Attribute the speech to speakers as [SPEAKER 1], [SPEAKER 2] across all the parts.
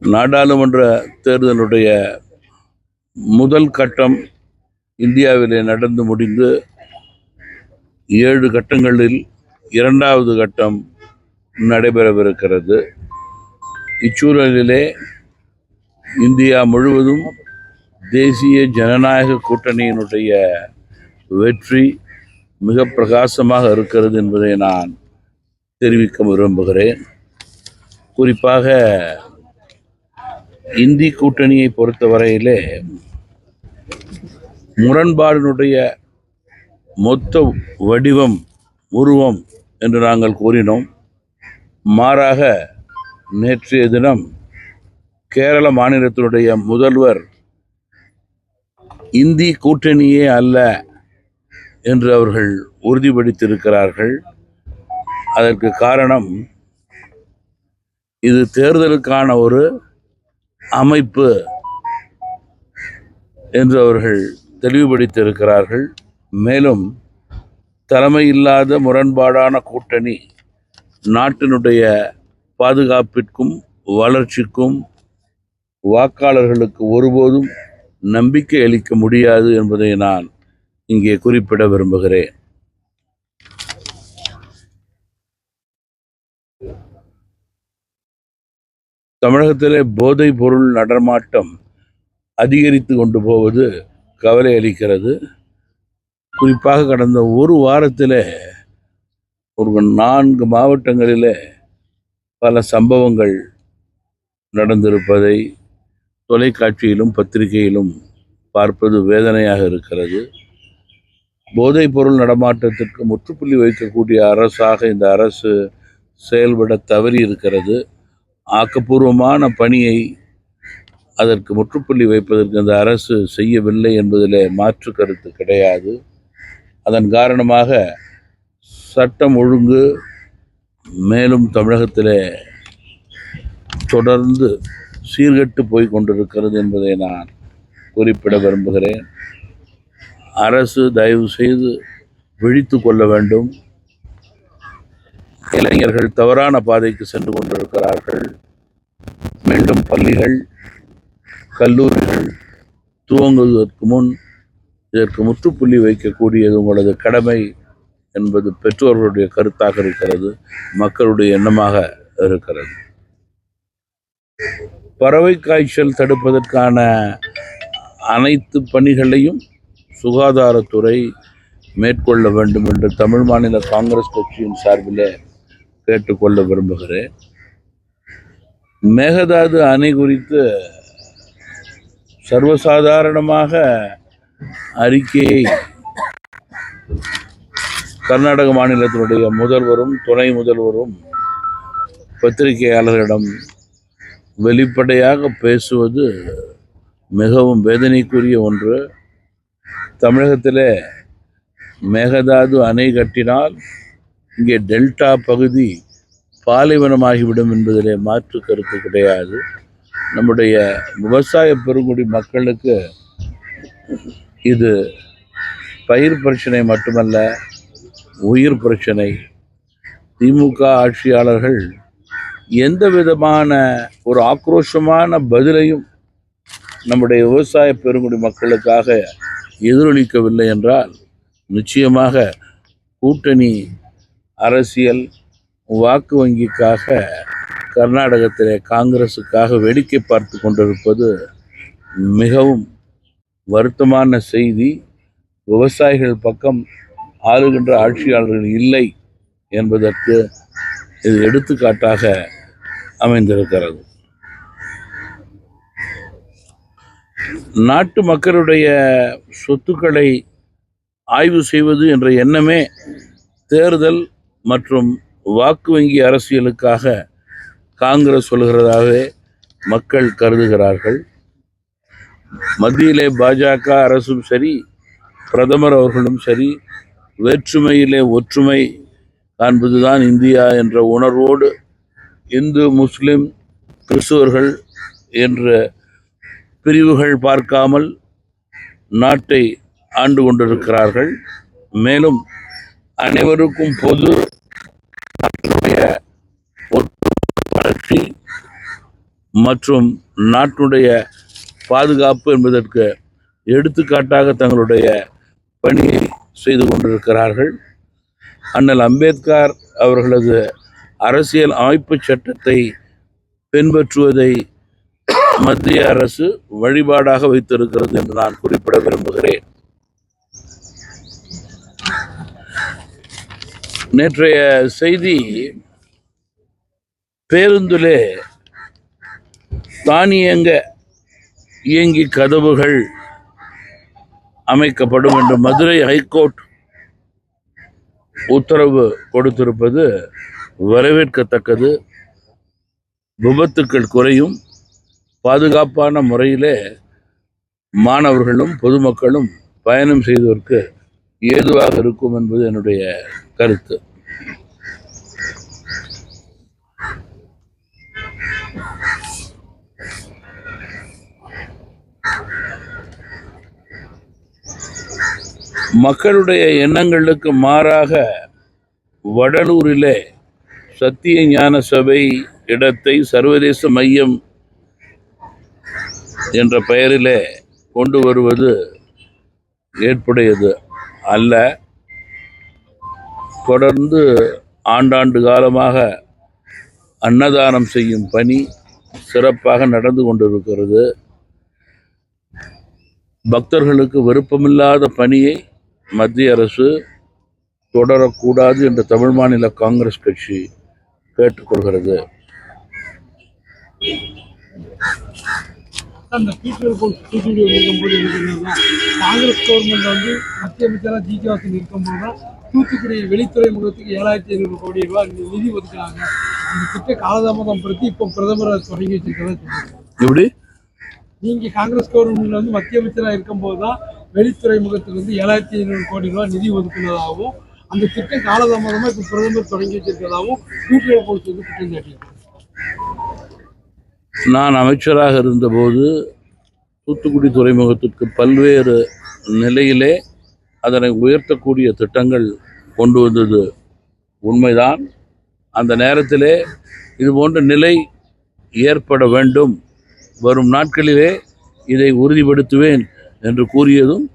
[SPEAKER 1] நாடாளுமன்ற தேர்தலுடைய முதல் கட்டம் இந்தியாவிலே நடந்து முடிந்து ஏழு கட்டங்களில் இரண்டாவது கட்டம் நடைபெறவிருக்கிறது. இச்சூழலிலே இந்தியா முழுவதும் தேசிய ஜனநாயக கூட்டணியினுடைய வெற்றி மிக பிரகாசமாக இருக்கிறது என்பதை நான் தெரிவிக்க விரும்புகிறேன். குறிப்பாக இந்தி கூட்டணியை பொறுத்தவரையிலே முரண்பாடினுடைய மொத்த வடிவம் உருவம் என்று நாங்கள் கூறினோம். மாறாக நேற்றைய தினம் கேரள மாநிலத்தினுடைய முதல்வர் இந்தி கூட்டணியே அல்ல என்று அவர்கள் உறுதிப்படுத்தியிருக்கிறார்கள். அதற்கு காரணம் இது தேர்தலுக்கான ஒரு அமைப்பு என்று அவர்கள் தெளிவுபடுத்தியிருக்கிறார்கள். மேலும் தலைமையில்லாத முரண்பாடான கூட்டணி நாட்டினுடைய பாதுகாப்பிற்கும் வளர்ச்சிக்கும் வாக்காளர்களுக்கு ஒருபோதும் நம்பிக்கை அளிக்க முடியாது என்பதை நான் இங்கே குறிப்பிட விரும்புகிறேன். தமிழகத்திலே போதைப் பொருள் நடமாட்டம் அதிகரித்து கொண்டு போவது கவலை அளிக்கிறது. குறிப்பாக கடந்த ஒரு வாரத்தில் ஒரு நான்கு மாவட்டங்களில் பல சம்பவங்கள் நடந்திருப்பதை தொலைக்காட்சியிலும் பத்திரிகையிலும் பார்ப்பது வேதனையாக இருக்கிறது. போதைப் பொருள் நடமாட்டத்திற்கு முற்றுப்புள்ளி வைக்கக்கூடிய அரசாக இந்த அரசு செயல்பட தவறி இருக்கிறது ஆக்கப்பூர்வமான பணியை அதற்கு முற்றுப்புள்ளி வைப்பதற்கு அந்த அரசு செய்யவில்லை என்பதில் மாற்று கருத்து கிடையாது. அதன் காரணமாக சட்டம் ஒழுங்கு மேலும் தமிழகத்தில் தொடர்ந்து சீர்கெட்டு போய் கொண்டிருக்கிறது என்பதை நான் குறிப்பிட விரும்புகிறேன். அரசு தயவு செய்து விழித்து கொள்ள வேண்டும். இளைஞர்கள் தவறான பாதைக்கு சென்று கொண்டிருக்கிறார்கள். மீண்டும் பள்ளிகள் கல்லூரிகள் துவங்குவதற்கு முன் இதற்கு முற்றுப்புள்ளி வைக்கக்கூடியது உங்களது கடமை என்பது பெற்றோர்களுடைய கருத்தாக இருக்கிறது மக்களுடைய எண்ணமாக இருக்கிறது. பறவை காய்ச்சல் தடுப்பதற்கான அனைத்து பணிகளையும் சுகாதாரத்துறை மேற்கொள்ள வேண்டும் என்று தமிழ் மாநில காங்கிரஸ் கட்சியின் சார்பில் கேட்டுக்கொள்ள விரும்புகிறேன். மேகதாது அணை குறித்து சர்வசாதாரணமாக அறிக்கையை கர்நாடக மாநிலத்தினுடைய முதல்வரும் துணை முதல்வரும் பத்திரிகையாளர்களிடம் வெளிப்படையாக பேசுவது மிகவும் வேதனைக்குரிய ஒன்று. தமிழகத்தில் மேகதாது அணை கட்டினால் இங்கே டெல்டா பகுதி பாலைவனமாகிவிடும் என்பதிலே மாற்று கருத்து கிடையாது. நம்முடைய விவசாய பெருங்குடி மக்களுக்கு இது பயிர் பிரச்சனை மட்டுமல்ல உயிர் பிரச்சனை. திமுக ஆட்சியாளர்கள் எந்த விதமான ஒரு ஆக்ரோஷமான பதிலையும் நம்முடைய விவசாய பெருங்குடி மக்களுக்காக எதிரொலிக்கவில்லை என்றால் நிச்சயமாக கூட்டணி அரசியல் வாக்கு வங்கிக்காக கர்நாடகத்திலே காங்கிரஸுக்காக வேடிக்கை பார்த்து கொண்டிருப்பது மிகவும் வருத்தமான செய்தி. விவசாயிகள் பக்கம் ஆளுகின்ற ஆட்சியாளர்கள் இல்லை என்பதற்கு இது எடுத்துக்காட்டாக அமைந்திருக்கிறது. நாட்டு மக்களுடைய சொத்துக்களை ஆய்வு செய்வது என்ற எண்ணமே தேர்தல் மற்றும் வாக்கு வங்கி அரசியலுக்காக காங்கிரஸ் சொல்கிறதாகவே மக்கள் கருதுகிறார்கள். மத்தியிலே பாஜக அரசும் சரி பிரதமர் அவர்களும் சரி வேற்றுமையிலே ஒற்றுமை காண்பதுதான் இந்தியா என்ற உணர்வோடு இந்து முஸ்லிம் கிறிஸ்துவர்கள் என்ற பிரிவுகள் பார்க்காமல் நாட்டை ஆண்டு கொண்டிருக்கிறார்கள். மேலும் அனைவருக்கும் பொது நாட்டினுடைய ஒட்டு வளர்ச்சி மற்றும் நாட்டினுடைய பாதுகாப்பு என்பதற்கு எடுத்துக்காட்டாக தங்களுடைய பணியை செய்து கொண்டிருக்கிறார்கள். அண்ணல் அம்பேத்கர் அவர்களது அரசியல் அமைப்பு சட்டத்தை பின்பற்றுவதை மத்திய அரசு வழிபாடாக வைத்திருக்கிறது என்று நான் குறிப்பிட விரும்புகிறேன். நேற்றைய செய்தி பேருந்திலே தானியங்க இயங்கி கதவுகள் அமைக்கப்படும் என்று மதுரை ஹைகோர்ட் உத்தரவு கொடுத்திருப்பது வரவேற்கத்தக்கது. விபத்துக்கள் குறையும். பாதுகாப்பான முறையிலே மாணவர்களும் பொதுமக்களும் பயணம் செய்வதற்கு ஏதுவாக இருக்கும் என்பது என்னுடைய கருத்து. மக்களுடைய எண்ணங்களுக்கு மாறாக வடலூரிலே சத்திய ஞான சபை இடத்தை சர்வதேச மையம் என்ற பெயரிலே கொண்டு வருவது ஏற்புடையது அல்ல. தொடர்ந்து ஆண்டாண்டு காலமாக அன்னதானம் செய்யும் பணி சிறப்பாக நடந்து கொண்டிருக்கிறது. பக்தர்களுக்கு விருப்பமில்லாத பணியை மத்திய அரசு தொடரக்கூடாது என்று தமிழ் மாநில காங்கிரஸ் கட்சி கேட்டுக்கொள்கிறது.
[SPEAKER 2] அந்த பீட்டர் போல் இருக்கும்போது காங்கிரஸ் கவர்மெண்ட் வந்து மத்திய அமைச்சராக ஜி கே வாசன் இருக்கும்போது தூத்துக்குடி வெளித்துறை முகத்துக்கு ஏழாயிரத்தி ஐநூறு கோடி ரூபாய் நிதி ஒதுக்குறாங்க. அந்த திட்ட காலதாமதம் படுத்தி இப்போ பிரதமர் தொடங்கி வச்சிருக்கிறதா
[SPEAKER 1] இப்படி
[SPEAKER 2] நீங்க காங்கிரஸ் கவர்மெண்ட்ல வந்து மத்திய அமைச்சராக இருக்கும்போது தான் வெளித்துறை முகத்துக்கு வந்து ஏழாயிரத்தி ஐநூறு கோடி ரூபாய் நிதி ஒதுக்குனதாகவும் அந்த திட்டம் காலதாமதமாக இப்போ பிரதமர் தொடங்கி வச்சிருக்கிறதாகவும் பீட்டர் போல்ஸ் வந்து குற்றம் சாட்டியிருக்காங்க.
[SPEAKER 1] நான் அமைச்சராக இருந்தபோது தூத்துக்குடி துறைமுகத்திற்கு பல்வேறு நிலையிலே அதனை உயர்த்தக்கூடிய திட்டங்கள் கொண்டு வந்தது உண்மைதான். அந்த நேரத்திலே இது போன்ற நிலை ஏற்பட வேண்டும். வரும் நாட்களிலே இதை உறுதிப்படுத்துவேன் என்று கூறியதும்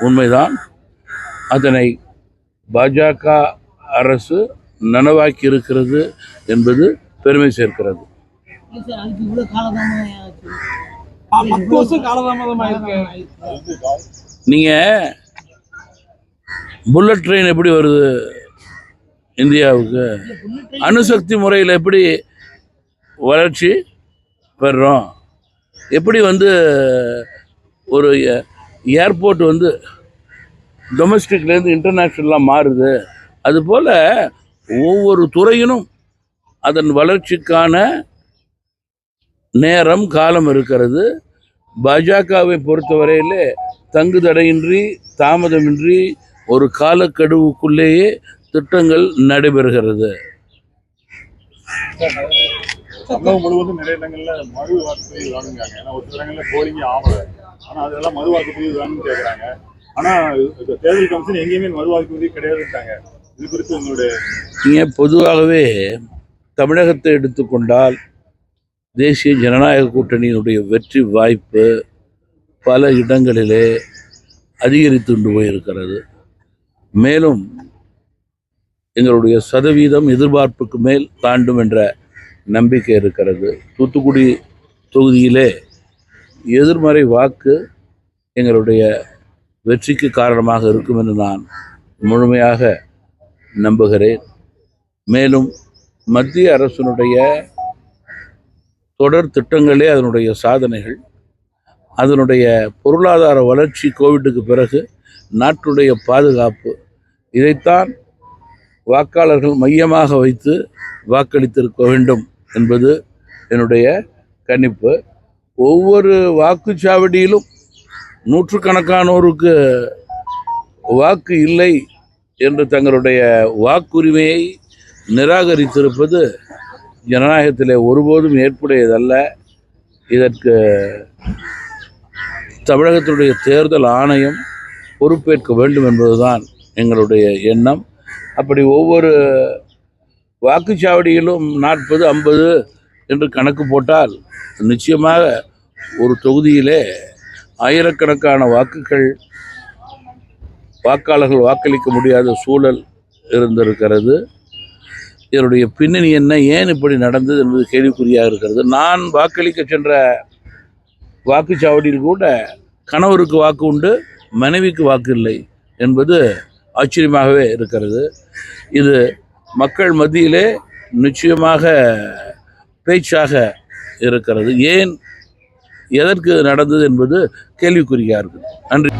[SPEAKER 1] உண்மைதான். அதனை பாஜக அரசு நனவாக்கி இருக்கிறது என்பது பெருமை சேர்க்கிறது.
[SPEAKER 3] இல்ல
[SPEAKER 1] புல்லட் ட்ரெயின் எப்படி வருது இந்தியாவுக்கு? அணுசக்தி முறையில் எப்படி வளர்ச்சி பெறுறோம் எப்படி வந்து ஒரு ஏர்போர்ட் வந்து டொமஸ்டிக்லேருந்து இன்டர்நேஷ்னலாக மாறுது? அதுபோல் ஒவ்வொரு துறையினும் அதன் வளர்ச்சிக்கான நேரம் காலம் இருக்கிறது. பாஜகவை பொறுத்தவரையிலே தங்கு தடையின்றி தாமதமின்றி ஒரு காலக்கெடுவுக்குள்ளேயே திட்டங்கள் நடைபெறுகிறது.
[SPEAKER 4] தமிழகம் முழுவதும் நிறைய இடங்கள்ல மது வாக்குப்பதிவு ஏன்னா ஒரு சில இடங்கள்ல போலிங்க ஆகல. ஆனா அதெல்லாம் மது வாக்குப்பதிவு வேணும்னு ஆனா தேர்தல் கமிஷன் எங்கேயுமே மது வாக்குப்பதிவு கிடையாதுட்டாங்க இது குறித்து உங்களுடைய
[SPEAKER 1] நீங்கள் பொதுவாகவே தமிழகத்தை எடுத்துக்கொண்டால் தேசிய ஜனநாயக கூட்டணியினுடைய வெற்றி வாய்ப்பு பல இடங்களிலே அதிகரித்துண்டு போயிருக்கிறது. மேலும் எங்களுடைய சதவீதம் எதிர்பார்ப்புக்கு மேல் தாண்டும் என்ற நம்பிக்கை இருக்கிறது. தூத்துக்குடி தொகுதியிலே எதிர்மறை வாக்கு எங்களுடைய வெற்றிக்கு காரணமாக இருக்கும் என்று நான் முழுமையாக நம்புகிறேன். மேலும் மத்திய அரசினுடைய தொடர் திட்டங்களே அதனுடைய சாதனைகள். அதனுடைய பொருளாதார வளர்ச்சி கோவிட்டுக்கு பிறகு நாட்டுடைய பாதுகாப்பு இதைத்தான் வாக்காளர்கள் மையமாக வைத்து வாக்களித்திருக்க வேண்டும் என்பது என்னுடைய கணிப்பு. ஒவ்வொரு வாக்குச்சாவடியிலும் நூற்றுக்கணக்கானோருக்கு வாக்கு இல்லை என்று தங்களுடைய வாக்குரிமையை நிராகரித்திருப்பது ஜனநாயகத்திலே ஒருபோதும் ஏற்புடையதல்ல. இதற்கு தமிழகத்தினுடைய தேர்தல் ஆணையம் பொறுப்பேற்க வேண்டும் என்பதுதான் எங்களுடைய எண்ணம். அப்படி ஒவ்வொரு வாக்குச்சாவடியிலும் நாற்பது ஐம்பது என்று கணக்கு போட்டால் நிச்சயமாக ஒரு தொகுதியிலே ஆயிரக்கணக்கான வாக்குகள் வாக்காளர்கள் வாக்களிக்க முடியாத சூழல் இருந்திருக்கிறது. இதனுடைய பின்னணி என்ன? ஏன் இப்படி நடந்தது என்பது கேள்விக்குறியாக இருக்கிறது. நான் வாக்களிக்க சென்ற வாக்குச்சாவடியில் கூட கணவருக்கு வாக்கு உண்டு மனைவிக்கு வாக்கு இல்லை என்பது ஆச்சரியமாகவே இருக்கிறது. இது மக்கள் மத்தியிலே நிச்சயமாக பேச்சாக இருக்கிறது. ஏன் எதற்கு நடந்தது என்பது கேள்விக்குறியாக இருக்குது. நன்றி.